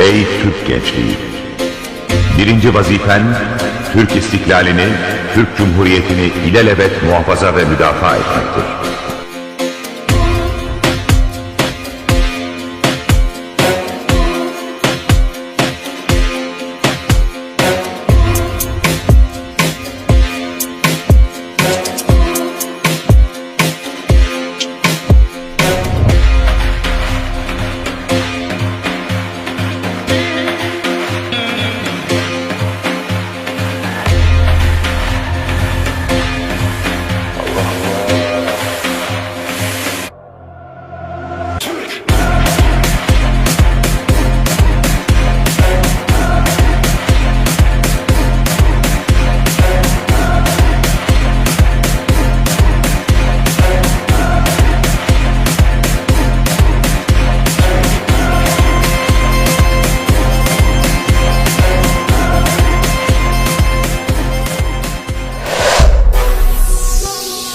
Ey Türk gençliği! Birinci vazifen, Türk istiklalini, Türk Cumhuriyeti'ni ilelebet muhafaza ve müdafaa etmektir.